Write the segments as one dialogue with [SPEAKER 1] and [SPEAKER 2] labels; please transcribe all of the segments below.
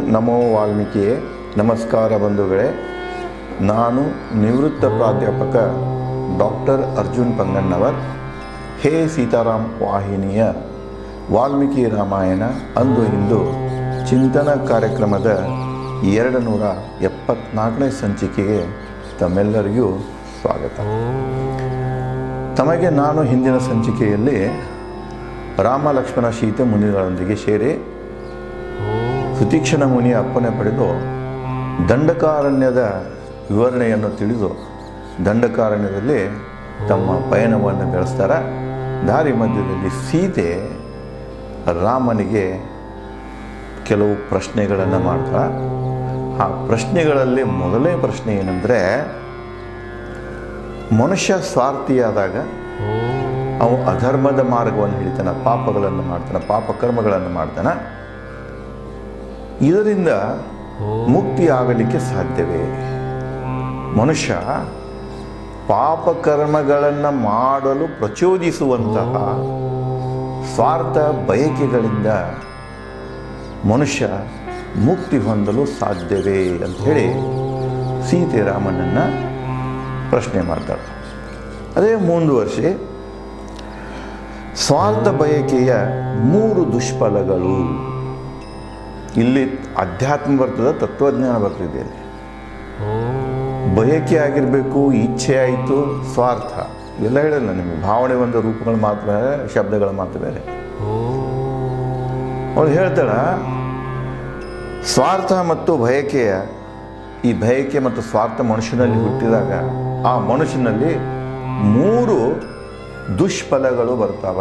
[SPEAKER 1] ನಮೋ ವಾಲ್ಮೀಕಿಯೇ, ನಮಸ್ಕಾರ ಬಂಧುಗಳೇ. ನಾನು ನಿವೃತ್ತ ಪ್ರಾಧ್ಯಾಪಕ ಡಾಕ್ಟರ್ ಅರ್ಜುನ್ ಪಂಗಣ್ಣವರ್. ಹೇ ಸೀತಾರಾಮ್ ವಾಹಿನಿಯ ವಾಲ್ಮೀಕಿ ರಾಮಾಯಣ ಅಂದು ಇಂದು ಚಿಂತನ ಕಾರ್ಯಕ್ರಮದ ಎರಡು ನೂರ ಎಪ್ಪತ್ನಾಲ್ಕನೇ ಸಂಚಿಕೆಗೆ ತಮ್ಮೆಲ್ಲರಿಗೂ ಸ್ವಾಗತ. ತಮಗೆ ನಾನು ಹಿಂದಿನ ಸಂಚಿಕೆಯಲ್ಲಿ ರಾಮ ಲಕ್ಷ್ಮಣ ಸೀತೆ ಮುನಿಗಳೊಂದಿಗೆ ಸೇರಿ ಸುತೀಕ್ಷಣ ಮುನಿಯ ಅಪ್ಪಣೆ ಪಡೆದು ದಂಡಕಾರಣ್ಯದ ವಿವರಣೆಯನ್ನು ತಿಳಿದು ದಂಡಕಾರಣ್ಯದಲ್ಲಿ ತಮ್ಮ ಪಯಣವನ್ನು ಬೆಳೆಸ್ತಾರೆ. ದಾರಿ ಮಧ್ಯದಲ್ಲಿ ಸೀತೆ ರಾಮನಿಗೆ ಕೆಲವು ಪ್ರಶ್ನೆಗಳನ್ನು ಮಾಡ್ತಾರೆ. ಆ ಪ್ರಶ್ನೆಗಳಲ್ಲಿ ಮೊದಲನೇ ಪ್ರಶ್ನೆ ಏನಂದರೆ, ಮನುಷ್ಯ ಸ್ವಾರ್ಥಿಯಾದಾಗ ಅವು ಅಧರ್ಮದ ಮಾರ್ಗವನ್ನು ಹಿಡಿತಾನೆ, ಪಾಪಗಳನ್ನು ಮಾಡ್ತಾನೆ, ಪಾಪ ಕರ್ಮಗಳನ್ನು ಮಾಡ್ತಾನೆ. ಇದರಿಂದ ಮುಕ್ತಿ ಆಗಲಿಕ್ಕೆ ಸಾಧ್ಯವೇ? ಮನುಷ್ಯ ಪಾಪಕರ್ಮಗಳನ್ನು ಮಾಡಲು ಪ್ರಚೋದಿಸುವಂತಹ ಸ್ವಾರ್ಥ ಬಯಕೆಗಳಿಂದ ಮನುಷ್ಯ ಮುಕ್ತಿ ಹೊಂದಲು ಸಾಧ್ಯವೇ ಅಂತ ಹೇಳಿ ಸೀತೆ ರಾಮನನ್ನು ಪ್ರಶ್ನೆ ಮಾಡ್ತಾಳೆ. ಅದೇ ಮುಂದುವರಿಸಿ ಸ್ವಾರ್ಥ ಬಯಕೆಯ ಮೂರು ದುಷ್ಫಲಗಳು. ಇಲ್ಲಿ ಅಧ್ಯಾತ್ಮ ಬರ್ತದೆ, ತತ್ವಜ್ಞಾನ ಬರ್ತಿದೆ ಇಲ್ಲಿ. ಬಯಕೆ ಆಗಿರಬೇಕು, ಇಚ್ಛೆ ಆಯಿತು, ಸ್ವಾರ್ಥ. ಎಲ್ಲ ಹೇಳಲ್ಲ ನಿಮಗೆ, ಭಾವನೆ ಒಂದು ರೂಪಗಳು ಮಾತ್ರ, ಶಬ್ದಗಳು ಮಾತ್ರ ಬೇರೆ. ಅವಳು ಹೇಳ್ತಾಳ, ಸ್ವಾರ್ಥ ಮತ್ತು ಬಯಕೆಯ, ಈ ಬಯಕೆ ಮತ್ತು ಸ್ವಾರ್ಥ ಮನುಷ್ಯನಲ್ಲಿ ಹುಟ್ಟಿದಾಗ, ಆ ಮನುಷ್ಯನಲ್ಲಿ ಮೂರು ದುಷ್ಫಲಗಳು ಬರ್ತಾವ.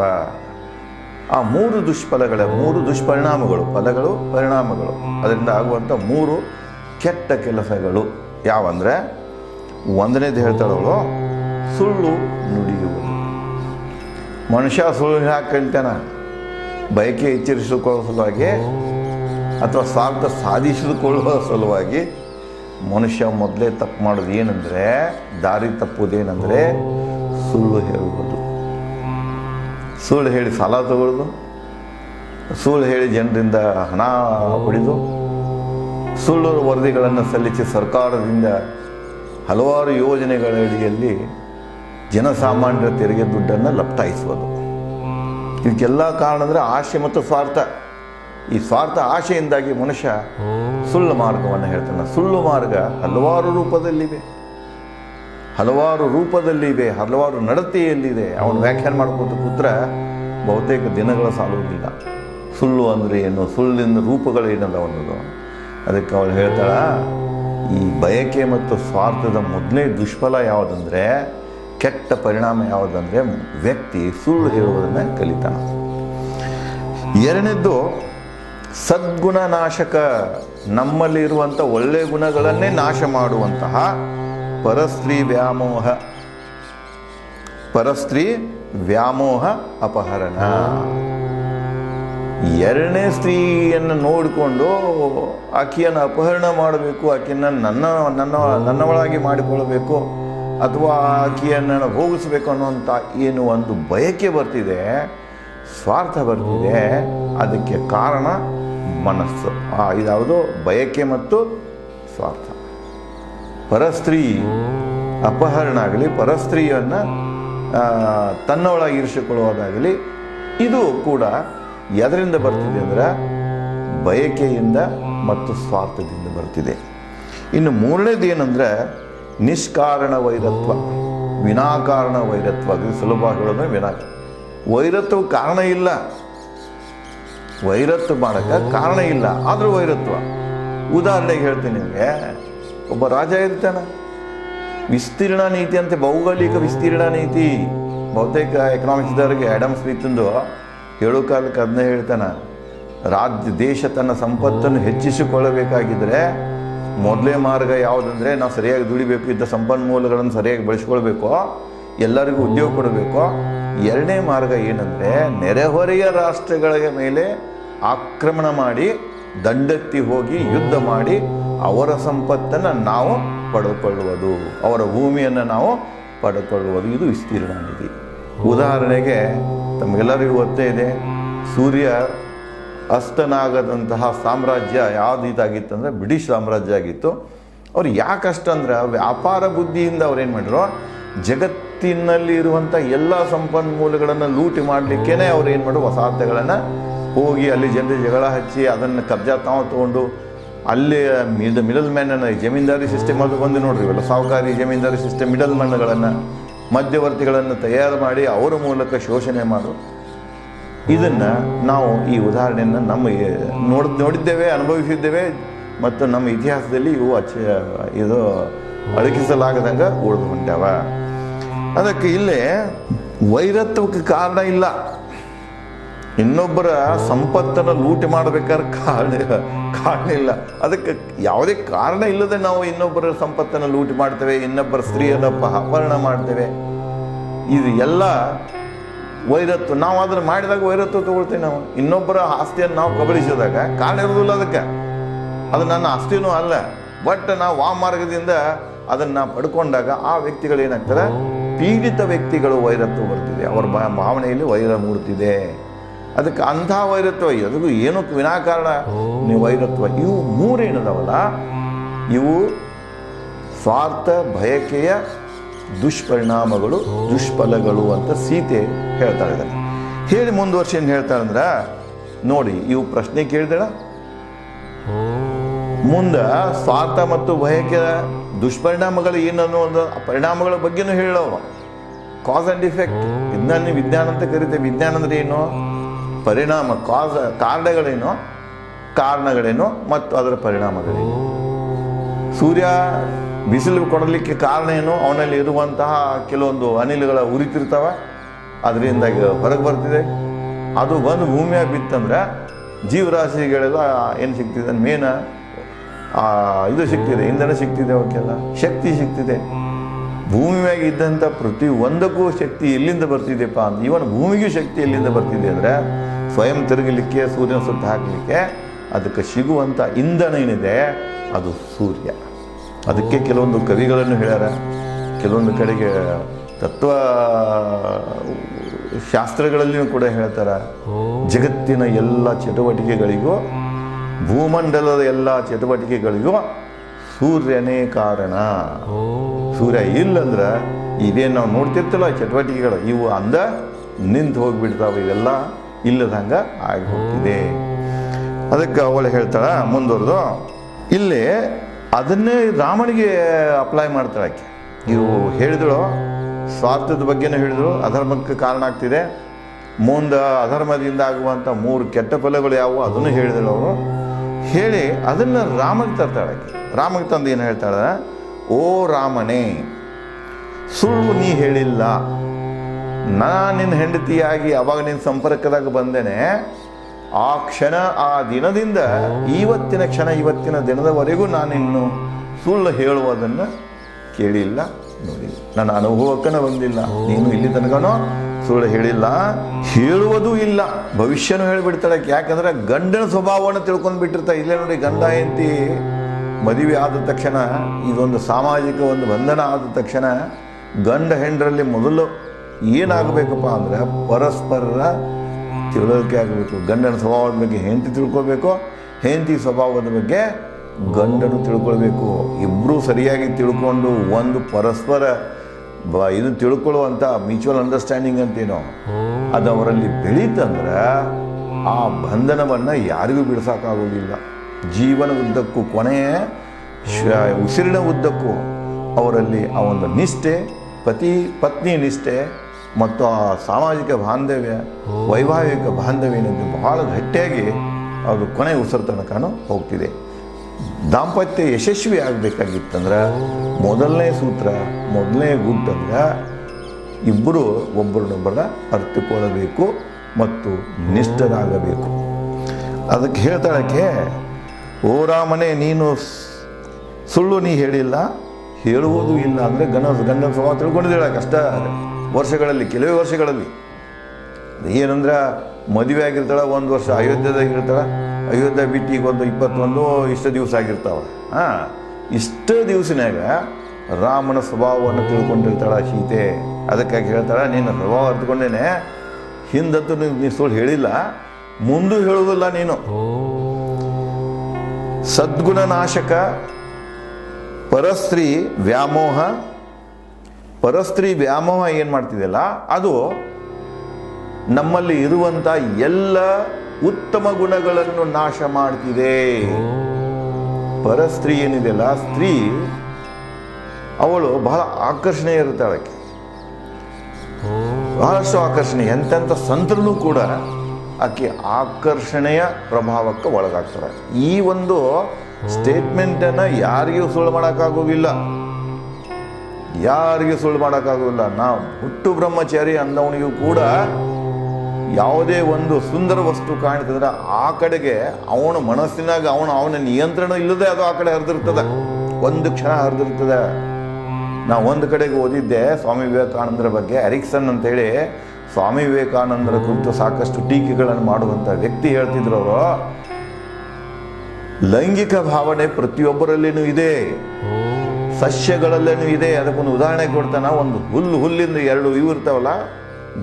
[SPEAKER 1] ಆ ಮೂರು ದುಷ್ಫಲಗಳ, ಮೂರು ದುಷ್ಪರಿಣಾಮಗಳು, ಫಲಗಳು, ಪರಿಣಾಮಗಳು. ಅದರಿಂದ ಆಗುವಂಥ ಮೂರು ಕೆಟ್ಟ ಕೆಲಸಗಳು ಯಾವಂದರೆ, ಒಂದನೇದು ಹೇಳ್ತಾಳವಳು ಸುಳ್ಳು ನುಡಿಯುವುದು. ಮನುಷ್ಯ ಸುಳ್ಳು ಹಾಕಂತನ ಬಯಕೆ ಎಚ್ಚರಿಸಿಕೊಳ್ಳೋ ಸಲುವಾಗಿ ಅಥವಾ ಸ್ವಾರ್ಥ ಸಾಧಿಸಿಕೊಳ್ಳುವ ಸಲುವಾಗಿ ಮನುಷ್ಯ ಮೊದಲೇ ತಪ್ಪು ಮಾಡೋದು ಏನಂದರೆ, ದಾರಿ ತಪ್ಪುವುದೇನೆಂದರೆ ಸುಳ್ಳು ಹೇಳುವುದು. ಸುಳ್ಳು ಹೇಳಿ ಸಾಲ ತಗೊಳ್ಳೋದು ಸುಳ್ಳು ಹೇಳಿ ಜನರಿಂದ ಹಣ ಪಡೆದು ಸುಳ್ಳು ವರದಿಗಳನ್ನು ಸಲ್ಲಿಸಿ ಸರ್ಕಾರದಿಂದ ಹಲವಾರು ಯೋಜನೆಗಳ ಅಡಿಯಲ್ಲಿ ಜನಸಾಮಾನ್ಯರ ತೆರಿಗೆ ದುಡ್ಡನ್ನು ಲಪ್ತಾಯಿಸುವುದು. ಇದಕ್ಕೆಲ್ಲ ಕಾರಣ ಅಂದರೆ ಆಶೆ ಮತ್ತು ಸ್ವಾರ್ಥ. ಈ ಸ್ವಾರ್ಥ ಆಶೆಯಿಂದಾಗಿ ಮನುಷ್ಯ ಸುಳ್ಳು ಮಾರ್ಗವನ್ನು ಹೇಳ್ತಾನೆ. ಸುಳ್ಳು ಮಾರ್ಗ ಹಲವಾರು ರೂಪದಲ್ಲಿವೆ. ಹಲವಾರು ರೂಪದಲ್ಲಿವೆ ಹಲವಾರು ನಡತೆಯಲ್ಲಿದೆ ಅವನು ವ್ಯಾಖ್ಯಾನ ಮಾಡ್ಕೋತ ಪುತ್ರ ಬಹುತೇಕ ದಿನಗಳ ಸಾಲುವುದಿಲ್ಲ ಸುಳ್ಳು ಅಂದರೆ ಏನು? ಸುಳ್ಳಿನ ರೂಪಗಳೇನದ ಅವನದು ಅದಕ್ಕೆ ಅವಳು ಹೇಳ್ತಾಳ, ಈ ಬಯಕೆ ಮತ್ತು ಸ್ವಾರ್ಥದ ಮೊದಲನೇ ದುಷ್ಫಲ ಯಾವುದಂದರೆ, ಕೆಟ್ಟ ಪರಿಣಾಮ ಯಾವುದಂದರೆ, ವ್ಯಕ್ತಿ ಸುಳ್ಳು ಹೇಳುವುದನ್ನು ಕಲಿತಾನ. ಎರಡನೇದ್ದು ಸದ್ಗುಣ ನಾಶಕ ನಮ್ಮಲ್ಲಿ ಇರುವಂಥ ಒಳ್ಳೆಯ ಗುಣಗಳನ್ನೇ ನಾಶ ಮಾಡುವಂತಹ ಪರಸ್ತ್ರೀ ವ್ಯಾಮೋಹ. ಪರಸ್ತ್ರೀ ವ್ಯಾಮೋಹ ಅಪಹರಣ. ಎರಡನೇ ಸ್ತ್ರೀಯನ್ನು ನೋಡಿಕೊಂಡು ಆಕೆಯನ್ನು ಅಪಹರಣ ಮಾಡಬೇಕು, ಆಕೆಯನ್ನು ನನ್ನ ನನ್ನ, ನನ್ನವಳಾಗಿ ಮಾಡಿಕೊಳ್ಳಬೇಕು, ಅಥವಾ ಆಕೆಯನ್ನು ಹೋಗಿಸ್ಬೇಕು ಅನ್ನೋಂಥ ಏನು ಒಂದು ಬಯಕೆ ಬರ್ತಿದೆ, ಸ್ವಾರ್ಥ ಬರ್ತಿದೆ, ಅದಕ್ಕೆ ಕಾರಣ ಮನಸ್ಸು. ಆ ಇದ್ಯಾವುದು ಬಯಕೆ ಮತ್ತು ಸ್ವಾರ್ಥ. ಪರಸ್ತ್ರೀ ಅಪಹರಣ ಆಗಲಿ, ಪರಸ್ತ್ರೀಯನ್ನು ತನ್ನೊಳಗೆ ಇರಿಸಿಕೊಳ್ಳೋದಾಗಲಿ ಇದು ಕೂಡ ಎದರಿಂದ ಬರ್ತಿದೆ ಅಂದರೆ ಬಯಕೆಯಿಂದ ಮತ್ತು ಸ್ವಾರ್ಥದಿಂದ ಬರ್ತಿದೆ. ಇನ್ನು ಮೂರನೇದು ಏನಂದರೆ ನಿಷ್ಕಾರಣ ವೈರತ್ವ. ವಿನಾಕಾರಣ ವೈರತ್ವ ಅದು ಸುಲಭ ಹೇಳೋದ್ರೆ ವಿನಾ ವೈರತ್ವ ಕಾರಣ ಇಲ್ಲ. ವೈರತ್ವ ಮಾಡೋಕ್ಕೆ ಕಾರಣ ಇಲ್ಲ. ಆದರೂ ವೈರತ್ವ. ಉದಾಹರಣೆಗೆ ಹೇಳ್ತೀನಿ ನಿಮಗೆ ಒಬ್ಬ ರಾಜ ಇರ್ತಾನ ವಿಸ್ತೀರ್ಣ ನೀತಿ ಅಂತ, ಭೌಗೋಳಿಕ ವಿಸ್ತೀರ್ಣ ನೀತಿ. ಬಹುತೇಕ ಎಕನಾಮಿಕ್ಸ್ದವ್ರಿಗೆ ಆ್ಯಡಮ್ ಸ್ಮಿತ್ಂದು ಹೇಳೋ ಕಾಲಕ್ಕೆ ಅದನ್ನೇ ಹೇಳ್ತಾನೆ. ರಾಜ್ಯ, ದೇಶ ತನ್ನ ಸಂಪತ್ತನ್ನು ಹೆಚ್ಚಿಸಿಕೊಳ್ಳಬೇಕಾಗಿದ್ದರೆ ಮೊದಲೇ ಮಾರ್ಗ ಯಾವುದಂದರೆ ನಾವು ಸರಿಯಾಗಿ ದುಡಿಬೇಕು ಇದ್ದ ಸಂಪನ್ಮೂಲಗಳನ್ನು ಸರಿಯಾಗಿ ಬಳಸ್ಕೊಳ್ಬೇಕು, ಎಲ್ಲರಿಗೂ ಉದ್ಯೋಗ ಕೊಡಬೇಕು. ಎರಡನೇ ಮಾರ್ಗ ಏನಂದರೆ ನೆರೆಹೊರೆಯ ರಾಷ್ಟ್ರಗಳ ಮೇಲೆ ಆಕ್ರಮಣ ಮಾಡಿ, ದಂಡೆತ್ತಿ ಹೋಗಿ ಯುದ್ಧ ಮಾಡಿ ಅವರ ಸಂಪತ್ತನ್ನು ನಾವು ಪಡೆದುಕೊಳ್ಳುವುದು ಅವರ ಭೂಮಿಯನ್ನು ನಾವು ಪಡೆದುಕೊಳ್ಳುವುದು ಇದು ವಿಸ್ತೀರ್ಣ ನಿಧಿ ಉದಾಹರಣೆಗೆ ತಮಗೆಲ್ಲರಿಗೂ ಗೊತ್ತೇ ಇದೆ, ಸೂರ್ಯ ಅಸ್ತನಾಗದಂತಹ ಸಾಮ್ರಾಜ್ಯ ಯಾವ್ದು ಇದಾಗಿತ್ತಂದ್ರೆ ಬ್ರಿಟಿಷ್ ಸಾಮ್ರಾಜ್ಯ ಆಗಿತ್ತು. ಅವ್ರು ಯಾಕಷ್ಟಂದ್ರೆ ವ್ಯಾಪಾರ ಬುದ್ಧಿಯಿಂದ ಅವ್ರು ಏನು ಮಾಡಿದ್ರು, ಜಗತ್ತಿನಲ್ಲಿ ಇರುವಂಥ ಎಲ್ಲ ಸಂಪನ್ಮೂಲಗಳನ್ನು ಲೂಟಿ ಮಾಡಲಿಕ್ಕೇನೆ ಅವ್ರು ಏನು ಮಾಡೋ ವಸಾಹತೆಗಳನ್ನು ಹೋಗಿ ಅಲ್ಲಿ ಜನರಿಗೆ ಜಗಳ ಹಚ್ಚಿ ಅದನ್ನು ಕಬ್ಜಾ ತಾವು ತೊಗೊಂಡು ಅಲ್ಲಿ ಮಿಡ್ ಮಿಡಲ್ ಮ್ಯಾನನ್ನು ಜಮೀನ್ದಾರಿ ಸಿಸ್ಟಮ್ ಅದು ಬಂದು ನೋಡ್ರಿ ಇವೆಲ್ಲ. ಸಾಹುಕಾರಿ ಜಮೀನ್ದಾರಿ ಸಿಸ್ಟಮ್ ಮಿಡಲ್ ಮ್ಯಾನ್ಗಳನ್ನು ಮಧ್ಯವರ್ತಿಗಳನ್ನು ತಯಾರು ಮಾಡಿ ಅವರ ಮೂಲಕ ಶೋಷಣೆ ಮಾಡು. ಇದನ್ನು ನಾವು ಈ ಉದಾಹರಣೆಯನ್ನು ನಮ್ಮ ನೋಡ್, ನೋಡಿದ್ದೇವೆ, ಅನುಭವಿಸಿದ್ದೇವೆ ಮತ್ತು ನಮ್ಮ ಇತಿಹಾಸದಲ್ಲಿ ಇವು ಅಚ್ಚ, ಇದು ಅಡಗಿಸಲಾಗದಂಗೆ ಉಳಿದು ಅದಕ್ಕೆ ಇಲ್ಲೇ ವೈರತ್ವಕ್ಕೆ ಕಾರಣ ಇಲ್ಲ. ಇನ್ನೊಬ್ಬರ ಸಂಪತ್ತನ್ನು ಲೂಟಿ ಮಾಡಬೇಕಾದ್ರೆ ಕಾರಣ ಕಾರಣ ಇಲ್ಲ. ಅದಕ್ಕೆ ಯಾವುದೇ ಕಾರಣ ಇಲ್ಲದೆ ನಾವು ಇನ್ನೊಬ್ಬರ ಸಂಪತ್ತನ್ನು ಲೂಟಿ ಮಾಡ್ತೇವೆ ಇನ್ನೊಬ್ಬರ ಸ್ತ್ರೀಯನ್ನು ಅಪ- ಅಪಹರಣ ಮಾಡ್ತೇವೆ. ಇದು ಎಲ್ಲ ವೈರತ್ವ ನಾವು ಅದನ್ನು ಮಾಡಿದಾಗ ವೈರತ್ವ ತಗೊಳ್ತೇವೆ ನಾವು. ಇನ್ನೊಬ್ಬರ ಆಸ್ತಿಯನ್ನು ನಾವು ಕಬಳಿಸಿದಾಗ ಕಾರಣ ಇರೋದಿಲ್ಲ ಅದಕ್ಕೆ. ಅದು ನನ್ನ ಆಸ್ತಿನೂ ಅಲ್ಲ ಬಟ್ ನಾವು ಆ ಮಾರ್ಗದಿಂದ ಅದನ್ನು ಪಡ್ಕೊಂಡಾಗ ಆ ವ್ಯಕ್ತಿಗಳು ಏನಾಗ್ತಾರೆ? ಪೀಡಿತ ವ್ಯಕ್ತಿಗಳು ವೈರತ್ವ ಬರ್ತಿದೆ. ಅವರ ಭಾವನೆಯಲ್ಲಿ ವೈರ ಮೂಡ್ತಿದೆ. ಅದಕ್ಕೆ ಅಂಥ ವೈರತ್ವ ಅದಕ್ಕೂ ಏನೂ ವಿನಾಕಾರಣ? ನೀವು ವೈರತ್ವ. ಇವು ಮೂರೇನದವಲ್ಲ ಇವು ಸ್ವಾರ್ಥ ಬಯಕೆಯ ದುಷ್ಪರಿಣಾಮಗಳು ದುಷ್ಫಲಗಳು ಅಂತ ಸೀತೆ ಹೇಳ್ತಾ ಇದ್ದಾರೆ ಹೇಳಿ ವರ್ಷ ಏನು ಹೇಳ್ತಾಳೆ ಅಂದ್ರೆ ನೋಡಿ ಇವು ಪ್ರಶ್ನೆ ಕೇಳಿದಳ. ಮುಂದೆ ಸ್ವಾರ್ಥ ಮತ್ತು ಬಯಕೆಯ ದುಷ್ಪರಿಣಾಮಗಳು ಏನು ಅನ್ನೋ ಒಂದು ಪರಿಣಾಮಗಳ ಬಗ್ಗೆನೂ ಹೇಳವ ಕಾಸ್ ಆ್ಯಂಡ್ ಇಫೆಕ್ಟ್ ಇದನ್ನ ವಿಜ್ಞಾನ ಅಂತ ಕರಿತೇವೆ. ವಿಜ್ಞಾನ ಅಂದ್ರೆ ಏನು? ಪರಿಣಾಮ ಕಾಸ ಕಾರಣಗಳೇನು? ಕಾರಣಗಳೇನು? ಮತ್ತು ಅದರ ಪರಿಣಾಮಗಳೇನು? ಸೂರ್ಯ ಬಿಸಿಲು ಕೊಡಲಿಕ್ಕೆ ಕಾರಣ ಏನು? ಅವನಲ್ಲಿ ಇರುವಂತಹ ಕೆಲವೊಂದು ಅನಿಲಗಳ ಉರಿತಿರ್ತಾವ ಅದರಿಂದಾಗಿ ಹೊರಗೆ ಬರ್ತಿದೆ. ಅದು ಬಂದು ಭೂಮಿಯಾಗ ಬಿತ್ತಂದ್ರೆ ಜೀವರಾಶಿಗಳೆಲ್ಲ ಏನು ಸಿಗ್ತಿದೆ? ಮೇನ ಇದು ಸಿಗ್ತಿದೆ ಇಂಧನ ಸಿಗ್ತಿದೆ ಅವಕ್ಕೆಲ್ಲ ಶಕ್ತಿ ಸಿಗ್ತಿದೆ. ಭೂಮಿ ಮ್ಯಾಗ ಇದ್ದಂಥ ಪ್ರತಿ ಒಂದಕ್ಕೂ ಶಕ್ತಿ ಎಲ್ಲಿಂದ ಬರ್ತಿದೆಯಪ್ಪ ಅಂತ ಇವನ್ ಭೂಮಿಗೂ ಶಕ್ತಿ ಎಲ್ಲಿಂದ ಬರ್ತಿದೆ ಅಂದರೆ ಸ್ವಯಂ ತಿರುಗಲಿಕ್ಕೆ ಸೂರ್ಯನ ಸುತ್ತ ಹಾಕಲಿಕ್ಕೆ ಅದಕ್ಕೆ ಸಿಗುವಂಥ ಇಂಧನ ಏನಿದೆ ಅದು ಸೂರ್ಯ. ಅದಕ್ಕೆ ಕೆಲವೊಂದು ಕವಿಗಳನ್ನು ಹೇಳ್ಯಾರ. ಕೆಲವೊಂದು ಕಡೆಗೆ ತತ್ವ ಶಾಸ್ತ್ರಗಳಲ್ಲಿಯೂ ಕೂಡ ಹೇಳ್ತಾರೆ. ಜಗತ್ತಿನ ಎಲ್ಲ ಚಟುವಟಿಕೆಗಳಿಗೂ ಭೂಮಂಡಲದ ಎಲ್ಲ ಚಟುವಟಿಕೆಗಳಿಗೂ ಸೂರ್ಯನೇ ಕಾರಣ. ಸೂರ್ಯ ಇಲ್ಲಂದ್ರೆ ಇದೇನು ನಾವು ನೋಡ್ತಿರ್ತಲ್ಲ ಚಟುವಟಿಕೆಗಳು. ಇವು ಅಂದ ನಿಂತು ಹೋಗಿಬಿಡ್ತಾವೆ ಇವೆಲ್ಲ. ಇಲ್ಲದಂಗ ಆಗಿ ಹೋಗ್ತಿದೆ ಅದಕ್ಕೆ ಅವಳು ಹೇಳ್ತಾಳ, ಮುಂದುವರೆದು, ಇಲ್ಲಿ ಅದನ್ನೇ ರಾಮನಿಗೆ ಅಪ್ಲೈ ಮಾಡ್ತಾಳೆ ಆಕೆ. ಇವು ಹೇಳಿದಳು, ಸ್ವಾರ್ಥದ ಬಗ್ಗೆನೂ ಹೇಳಿದಳು, ಅಧರ್ಮಕ್ಕೆ ಕಾರಣ ಆಗ್ತಿದೆ. ಮುಂದೆ ಅಧರ್ಮದಿಂದ ಆಗುವಂಥ ಮೂರು ಕೆಟ್ಟ ಫಲಗಳು ಯಾವುವು ಅದನ್ನು ಹೇಳಿದಳು ಅವರು ಹೇಳಿ ಅದನ್ನು ರಾಮಗೆ ತರ್ತಾಳೆ ಆಕೆ. ರಾಮಗೆ ತಂದು ಏನು ಹೇಳ್ತಾಳೆ, ಓ ರಾಮನೇ, ಸುಳ್ಳು ನೀ ಹೇಳಿಲ್ಲ. ನಾ ನಿನ್ನ ಹೆಂಡತಿಯಾಗಿ ಅವಾಗ ನಿನ್ನ ಸಂಪರ್ಕದಾಗ ಬಂದೇನೆ ಆ ಕ್ಷಣ ಆ ದಿನದಿಂದ ಇವತ್ತಿನ ಕ್ಷಣ ಇವತ್ತಿನ ದಿನದವರೆಗೂ ನಾನಿನ್ನು ಸುಳ್ಳು ಹೇಳುವುದನ್ನು ಕೇಳಿಲ್ಲ ನೋಡಿಲ್ಲ. ನನ್ನ ಅನುಭವಕ್ಕನ ಬಂದಿಲ್ಲ. ನೀನು ಇಲ್ಲಿ ತನಕನೋ ಸುಳ್ಳು ಹೇಳಿಲ್ಲ ಹೇಳುವುದೂ ಇಲ್ಲ. ಭವಿಷ್ಯನೂ ಹೇಳಿಬಿಡ್ತಾಳೆ ಯಾಕಂದ್ರೆ ಗಂಡನ ಸ್ವಭಾವವನ್ನು ತಿಳ್ಕೊಂಡು ಬಿಟ್ಟಿರ್ತಾ ಇಲ್ಲೇ ನೋಡಿ ಗಂಡ ಹೆಂಡತಿ ಮದುವೆ ಆದ ತಕ್ಷಣ ಇದೊಂದು ಸಾಮಾಜಿಕ ಒಂದು ಬಂಧನ ಆದ ತಕ್ಷಣ ಗಂಡ ಹೆಂಡರಲ್ಲಿ ಮೊದಲು ಏನಾಗಬೇಕಪ್ಪ ಅಂದರೆ ಪರಸ್ಪರರ ತಿಳುವಳಿಕೆ ಆಗಬೇಕು. ಗಂಡನ ಸ್ವಭಾವದ ಬಗ್ಗೆ ಹೆಂಡತಿ ತಿಳ್ಕೊಬೇಕು ಹೆಂಡತಿ ಸ್ವಭಾವದ ಬಗ್ಗೆ ಗಂಡನು ತಿಳ್ಕೊಳ್ಬೇಕು. ಇಬ್ಬರೂ ಸರಿಯಾಗಿ ತಿಳ್ಕೊಂಡು ಒಂದು ಪರಸ್ಪರ ಬ, ಇದು ತಿಳ್ಕೊಳ್ಳುವಂಥ ಮ್ಯೂಚುವಲ್ ಅಂಡರ್ಸ್ಟ್ಯಾಂಡಿಂಗ್ ಅಂತೇನೋ, ಅದು ಅವರಲ್ಲಿ ಬೆಳೀತಂದ್ರೆ ಆ ಬಂಧನವನ್ನು ಯಾರಿಗೂ ಬಿಡಿಸೋಕ್ಕಾಗೋದಿಲ್ಲ ಜೀವನ ಉದ್ದಕ್ಕೂ ಕೊನೆಯ ಉಸಿರಿನ ಉದ್ದಕ್ಕೂ ಅವರಲ್ಲಿ ಆ ಒಂದು ನಿಷ್ಠೆ, ಪತಿ, ಪತ್ನಿ ನಿಷ್ಠೆ ಮತ್ತು ಆ ಸಾಮಾಜಿಕ ಬಾಂಧವ್ಯ ವೈವಾಹಿಕ ಬಾಂಧವ್ಯ ಏನಿದೆ ಬಹಳ ಗಟ್ಟಿಯಾಗಿ ಅದು ಕೊನೆ ಉಸಿರು ತನಕನೂ ಹೋಗ್ತಿದೆ. ದಾಂಪತ್ಯ ಯಶಸ್ವಿ ಆಗಬೇಕಾಗಿತ್ತಂದ್ರೆ ಮೊದಲನೇ ಸೂತ್ರ ಮೊದಲನೇ ಗುಟ್ಟಂದ್ರೆ ಇಬ್ಬರು ಒಬ್ಬರನ್ನೊಬ್ಬರ ಅರ್ಥಕೊಳ್ಳಬೇಕು ಮತ್ತು ನಿಷ್ಠರಾಗಬೇಕು. ಅದಕ್ಕೆ ಹೇಳ್ತಾಳಕ್ಕೆ ಓ ರಾಮನೇ ನೀನು ಸುಳ್ಳು ನೀ ಹೇಳಿಲ್ಲ ಹೇಳುವುದು ಇಲ್ಲ ಅಂದರೆ ಗಂಡ ಗಂಡನ ಸ್ವಭಾವ ತಿಳ್ಕೊಂಡಿದ್ದಾಳೆ ಕಷ್ಟ? ವರ್ಷಗಳಲ್ಲಿ ಕೆಲವೇ ವರ್ಷಗಳಲ್ಲಿ. ಏನಂದ್ರೆ ಮದುವೆ ಆಗಿರ್ತಾಳೆ ಒಂದು ವರ್ಷ ಅಯೋಧ್ಯೆದಾಗ ಇರ್ತಾಳೆ ಅಯೋಧ್ಯ ಬಿಟ್ಟು ಈಗ ಒಂದು ಇಪ್ಪತ್ತೊಂದು ಇಷ್ಟು ದಿವಸ ಆಗಿರ್ತಾವೆ. ಹಾಂ ಇಷ್ಟು ದಿವಸನಾಗ ರಾಮನ ಸ್ವಭಾವವನ್ನು ತಿಳ್ಕೊಂಡಿರ್ತಾಳೆ ಸೀತೆ. ಅದಕ್ಕಾಗಿ ಹೇಳ್ತಾಳೆ ನೀನು ಸ್ವಭಾವ ಅರ್ಥಕೊಂಡೇನೆ ಹಿಂದಂತೂ ನೀನು ಸುಳ್ಳು ಹೇಳಿಲ್ಲ ಮುಂದೂ ಹೇಳುವುದಿಲ್ಲ ನೀನು. ಸದ್ಗುಣ ನಾಶಕ ಪರಸ್ತ್ರೀ ವ್ಯಾಮೋಹ ಪರಸ್ತ್ರೀ ವ್ಯಾಮೋಹ ಏನು ಮಾಡ್ತಿದೆಯಲ್ಲ ಅದು ನಮ್ಮಲ್ಲಿ ಇರುವಂಥ ಎಲ್ಲ ಉತ್ತಮ ಗುಣಗಳನ್ನು ನಾಶ ಮಾಡ್ತಿದೆ. ಪರಸ್ತ್ರೀ ಏನಿದೆಯಲ್ಲ ಸ್ತ್ರೀ ಅವಳು ಬಹಳ ಆಕರ್ಷಣೆ ಇರುತ್ತೆ ಆಕೆ ಬಹಳಷ್ಟು ಆಕರ್ಷಣೆ ಎಂತೆಂಥ ಸಂತರೂ ಕೂಡ ಆಕೆ ಆಕರ್ಷಣೆಯ ಪ್ರಭಾವಕ್ಕೆ ಒಳಗಾಗ್ತಾರೆ ಈ ಒಂದು ಸ್ಟೇಟ್ಮೆಂಟನ್ನು ಯಾರಿಗೂ ಸುಳ್ಳು ಮಾಡೋಕ್ಕಾಗೋದಿಲ್ಲ. ಯಾರಿಗೂ ಸುಳ್ಳು ಮಾಡೋಕ್ಕಾಗೋದಿಲ್ಲ ನಾವು ಹುಟ್ಟು ಬ್ರಹ್ಮಚಾರಿ ಅಂದವನಿಗೂ ಕೂಡ ಯಾವುದೇ ಒಂದು ಸುಂದರ ವಸ್ತು ಕಾಣ್ತಿದ್ರೆ ಆ ಕಡೆಗೆ ಅವನ ಮನಸ್ಸಿನಾಗ ಅವನು ಅವನ ನಿಯಂತ್ರಣ ಇಲ್ಲದೆ ಅದು ಆ ಕಡೆ ಹರಿದಿರ್ತದೆ. ಒಂದು ಕ್ಷಣ ಹರಿದಿರ್ತದೆ. ನಾ ಒಂದು ಕಡೆಗೆ ಓದಿದ್ದೆ ಸ್ವಾಮಿ ವಿವೇಕಾನಂದರ ಬಗ್ಗೆ. ಅರಿಕ್ಸನ್ ಅಂತೇಳಿ ಸ್ವಾಮಿ ವಿವೇಕಾನಂದರ ಕುರಿತು ಸಾಕಷ್ಟು ಟೀಕೆಗಳನ್ನು ಮಾಡುವಂಥ ವ್ಯಕ್ತಿ ಹೇಳ್ತಿದ್ರು ಅವರು. ಲೈಂಗಿಕ ಭಾವನೆ ಪ್ರತಿಯೊಬ್ಬರಲ್ಲಿನೂ ಇದೆ. ಸಸ್ಯಗಳಲ್ಲೇನೂ ಇದೆ? ಅದಕ್ಕೊಂದು ಉದಾಹರಣೆ ಕೊಡ್ತಾನೆ ಒಂದು ಹುಲ್ಲು, ಹುಲ್ಲಿಂದ ಎರಡು ಇವು ಇರ್ತಾವಲ್ಲ,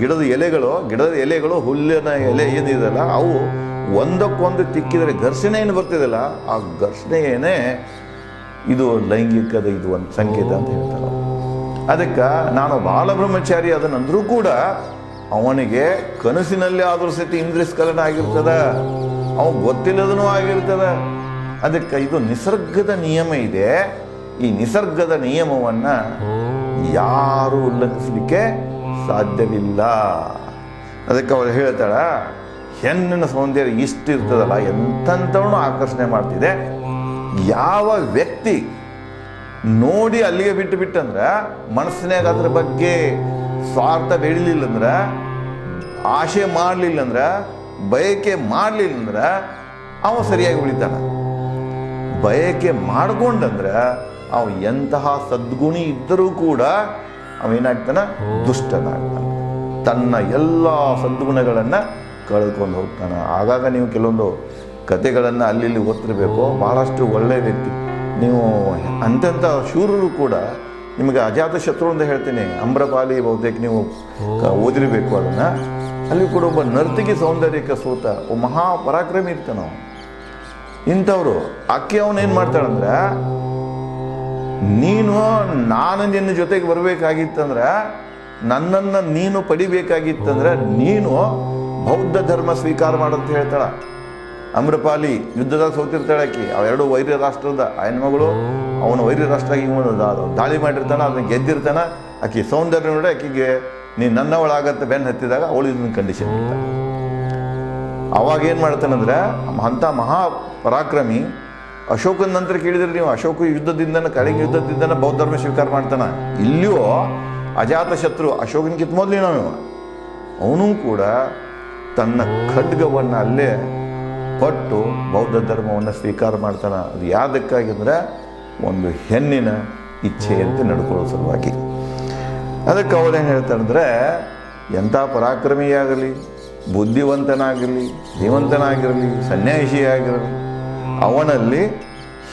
[SPEAKER 1] ಗಿಡದ ಎಲೆಗಳು ಗಿಡದ ಎಲೆಗಳು ಹುಲ್ಲಿನ ಎಲೆ ಏನಿದೆಯಲ್ಲ, ಅವು ಒಂದಕ್ಕೊಂದು ತಿಕ್ಕಿದರೆ ಘರ್ಷಣೆ ಏನು ಬರ್ತಿದೆಯಲ್ಲ ಆ ಘರ್ಷಣೆಯೇನೇ ಇದು ಲೈಂಗಿಕದ ಇದು ಒಂದು ಸಂಕೇತ ಅಂತ ಹೇಳ್ತಾರೆ. ಅದಕ್ಕೆ ನಾನು ಬಾಲ ಬ್ರಹ್ಮಚಾರಿ ಕೂಡ ಅವನಿಗೆ ಕನಸಿನಲ್ಲಿ ಆದರೂ ಸಹಿತ ಇಂದ್ರಿಸ್ಕಲನ ಆಗಿರ್ತದ ಅವನು ಗೊತ್ತಿಲ್ಲದನೂ ಆಗಿರ್ತದ. ಅದಕ್ಕೆ ಇದು ನಿಸರ್ಗದ ನಿಯಮ ಇದೆ. ಈ ನಿಸರ್ಗದ ನಿಯಮವನ್ನ ಯಾರು ಉಲ್ಲಂಘಿಸಲಿಕ್ಕೆ ಸಾಧ್ಯವಿಲ್ಲ. ಅದಕ್ಕೆ ಅವಳು ಹೇಳ್ತಾಳ, ಹೆಣ್ಣಿನ ಸೌಂದರ್ಯ ಇಷ್ಟು ಇರ್ತದಲ್ಲ ಎಂಥವನು ಆಕರ್ಷಣೆ ಮಾಡ್ತಿದೆ. ಯಾವ ವ್ಯಕ್ತಿ ನೋಡಿ ಅಲ್ಲಿಗೆ ಬಿಟ್ಟು ಬಿಟ್ಟಂದ್ರ ಮನಸ್ಸಿನಾಗ ಅದ್ರ ಬಗ್ಗೆ ಸ್ವಾರ್ಥ ಬೆಳಿಲಿಲ್ಲ ಅಂದ್ರ, ಆಶೆ ಮಾಡಲಿಲ್ಲ ಅಂದ್ರ, ಬಯಕೆ ಮಾಡಲಿಲ್ಲ ಅಂದ್ರ, ಅವ ಸರಿಯಾಗಿ ಉಳಿತಾನ. ಬಯಕೆ ಮಾಡ್ಕೊಂಡಂದ್ರೆ ಅವ ಎಂತಹ ಸದ್ಗುಣಿ ಇದ್ದರೂ ಕೂಡ ಅವೇನಾಗ್ತಾನ ದುಷ್ಟನಾಗ್ತಾನೆ. ತನ್ನ ಎಲ್ಲ ಸದ್ಗುಣಗಳನ್ನ ಕಳ್ಕೊಂಡು ಹೋಗ್ತಾನೆ. ಆಗಾಗ ನೀವು ಕೆಲವೊಂದು ಕತೆಗಳನ್ನು ಅಲ್ಲಿ ಓದ್ತಿರ್ಬೇಕು. ಬಹಳಷ್ಟು ಒಳ್ಳೆಯ ವ್ಯಕ್ತಿ. ನೀವು ಅಂತೆಂಥ ಶೂರರು ಕೂಡ ನಿಮಗೆ ಅಜಾತ ಶತ್ರು ಅಂತ ಹೇಳ್ತೀನಿ. ಅಮ್ರಪಾಲಿ ಬಹುತೇಕ ನೀವು ಓದಿರಬೇಕು ಅದನ್ನ. ಅಲ್ಲಿ ಕೂಡ ಒಬ್ಬ ನರ್ತಕಿ ಸೌಂದರ್ಯಕ್ಕೆ ಸೋತ ಒಬ್ಬ ಮಹಾ ಪರಾಕ್ರಮಿ ಇರ್ತಾನ ಇಂಥವ್ರು, ಅಕ್ಕಿ ಏನು ಮಾಡ್ತಾಳಂದ್ರೆ, ನೀನು ನಾನು ನಿನ್ನ ಜೊತೆಗೆ ಬರಬೇಕಾಗಿತ್ತಂದ್ರೆ, ನನ್ನನ್ನು ನೀನು ಪಡಿಬೇಕಾಗಿತ್ತಂದ್ರೆ, ನೀನು ಬೌದ್ಧ ಧರ್ಮ ಸ್ವೀಕಾರ ಮಾಡಂತ ಹೇಳ್ತಾಳ. ಅಮ್ರಪಾಲಿ ಯುದ್ಧದಾಗ ಸೋತಿರ್ತಾಳೆ ಆಕಿ. ಅವೆರಡು ವೈರ್ಯ ರಾಷ್ಟ್ರದ. ಆ ಹೆಣ್ಮಗಳು ಅವನು ವೈರ್ಯ ರಾಷ್ಟ್ರ ದಾಳಿ ಮಾಡಿರ್ತಾನೆ, ಅದನ್ನ ಗೆದ್ದಿರ್ತಾನೆ. ಆಕಿ ಸೌಂದರ್ಯ ನೋಡಿ ಆಕಿಗೆ, ನೀನು ನನ್ನವಳಾಗತ್ತೆ ಬೆನ್ನು ಹತ್ತಿದಾಗ, ಅವಳು ಇದನ್ನ ಕಂಡೀಷನ್ ಇರ್ತಾಳೆ ಅವಾಗ ಏನು ಮಾಡ್ತಾನಂದ್ರೆ ಅಂಥ ಮಹಾ ಪರಾಕ್ರಮಿ ಅಶೋಕನ ನಂತರ ಕೇಳಿದ್ರೆ ನೀವು, ಅಶೋಕ ಯುದ್ಧದಿಂದನ, ಕಳಿಂಗ ಯುದ್ಧದಿಂದನ ಬೌದ್ಧ ಧರ್ಮ ಸ್ವೀಕಾರ ಮಾಡ್ತಾನೆ. ಇಲ್ಲಿಯೂ ಅಜಾತ ಶತ್ರು ಅಶೋಕನಿಗಿಂತ ನಾವು ಅವನು. ಕೂಡ ತನ್ನ ಖಡ್ಗವನ್ನು ಅಲ್ಲೇ ಪಟ್ಟು ಬೌದ್ಧ ಧರ್ಮವನ್ನು ಸ್ವೀಕಾರ ಮಾಡ್ತಾನ. ಅದು ಯಾವುದಕ್ಕಾಗಿ ಅಂದ್ರೆ ಒಂದು ಹೆಣ್ಣಿನ ಅಂತ ನಡ್ಕೊಳ್ಳೋ ಸಲುವಾಗಿ. ಅದಕ್ಕೆ ಅವರೇನು ಹೇಳ್ತಾರೆ ಅಂದರೆ ಎಂಥ ಪರಾಕ್ರಮಿಯಾಗಲಿ. ಬುದ್ಧಿವಂತನಾಗಲಿ ಧೀವಂತನಾಗಿರಲಿ ಸನ್ಯಾಸಿಯಾಗಿರಲಿ, ಅವನಲ್ಲಿ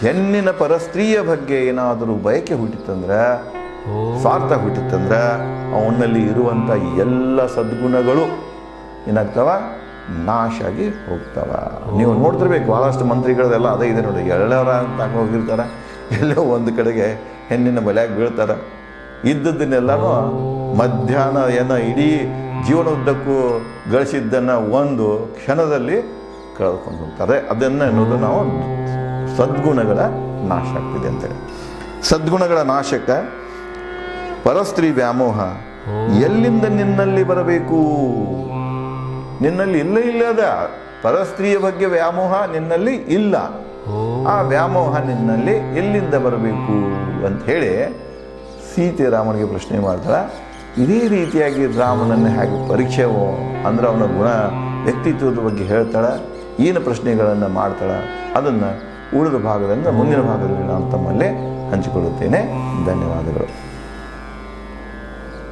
[SPEAKER 1] ಹೆಣ್ಣಿನ ಪರಸ್ತ್ರೀಯ ಬಗ್ಗೆ ಏನಾದರೂ ಬಯಕೆ ಹುಟ್ಟಿತ್ತಂದ್ರೆ, ಸ್ವಾರ್ಥ ಹುಟ್ಟಿತ್ತಂದ್ರೆ, ಅವನಲ್ಲಿ ಇರುವಂಥ ಎಲ್ಲ ಸದ್ಗುಣಗಳು ಏನಾಗ್ತವ ನಾಶ ಆಗಿ ಹೋಗ್ತಾವ. ನೀವು ನೋಡ್ತಿರ್ಬೇಕು ಭಾಳಷ್ಟು ಮಂತ್ರಿಗಳದೆಲ್ಲ ಅದೇ ಇದೆ ನೋಡಿ, ಎಳ್ಳವರ ಅಂತ ಹೋಗಿರ್ತಾರೆ, ಎಲ್ಲೋ ಒಂದು ಕಡೆಗೆ ಹೆಣ್ಣಿನ ಬಲೆಯಾಗಿ ಬೀಳ್ತಾರೆ. ಇದ್ದದ್ದನ್ನೆಲ್ಲನೂ ಮಧ್ಯಾಹ್ನ ಏನೋ ಇಡೀ ಜೀವನದುದ್ದಕ್ಕೂ ಗಳಿಸಿದ್ದನ್ನು ಒಂದು ಕ್ಷಣದಲ್ಲಿ ಕಳೆದುಕೊಂಡು ಹೋಗ್ತಾರೆ. ಅದನ್ನು ಅನ್ನೋದು ನಾವು ಸದ್ಗುಣಗಳ ನಾಶ ಆಗ್ತಿದೆ ಅಂತೇಳಿ. ಸದ್ಗುಣಗಳ ನಾಶಕ ಪರಸ್ತ್ರೀ ವ್ಯಾಮೋಹ ಎಲ್ಲಿಂದ ನಿನ್ನಲ್ಲಿ ಬರಬೇಕು? ನಿನ್ನಲ್ಲಿ ಇಲ್ಲ ಇಲ್ಲದ ಪರಸ್ತ್ರೀಯ ಬಗ್ಗೆ ವ್ಯಾಮೋಹ ನಿನ್ನಲ್ಲಿ ಇಲ್ಲ. ಆ ವ್ಯಾಮೋಹ ನಿನ್ನಲ್ಲಿ ಎಲ್ಲಿಂದ ಬರಬೇಕು ಅಂತ ಹೇಳಿ ಸೀತೆ ರಾಮನಿಗೆ ಪ್ರಶ್ನೆ ಮಾಡ್ತಾಳೆ. ಇದೇ ರೀತಿಯಾಗಿ ರಾಮನನ್ನು ಹೇಗೆ ಪರೀಕ್ಷೆವೋ, ಅಂದ್ರೆ ಅವನ ಗುಣ ವ್ಯಕ್ತಿತ್ವದ ಬಗ್ಗೆ ಹೇಳ್ತಾಳೆ, ಏನು ಪ್ರಶ್ನೆಗಳನ್ನು ಮಾಡ್ತಾಳೆ, ಅದನ್ನು ಉಳಿದ ಭಾಗದಿಂದ ಮುಂದಿನ ಭಾಗದಲ್ಲಿ ನಾನು ತಮ್ಮಲ್ಲೇ ಹಂಚಿಕೊಳ್ಳುತ್ತೇನೆ. ಧನ್ಯವಾದಗಳು.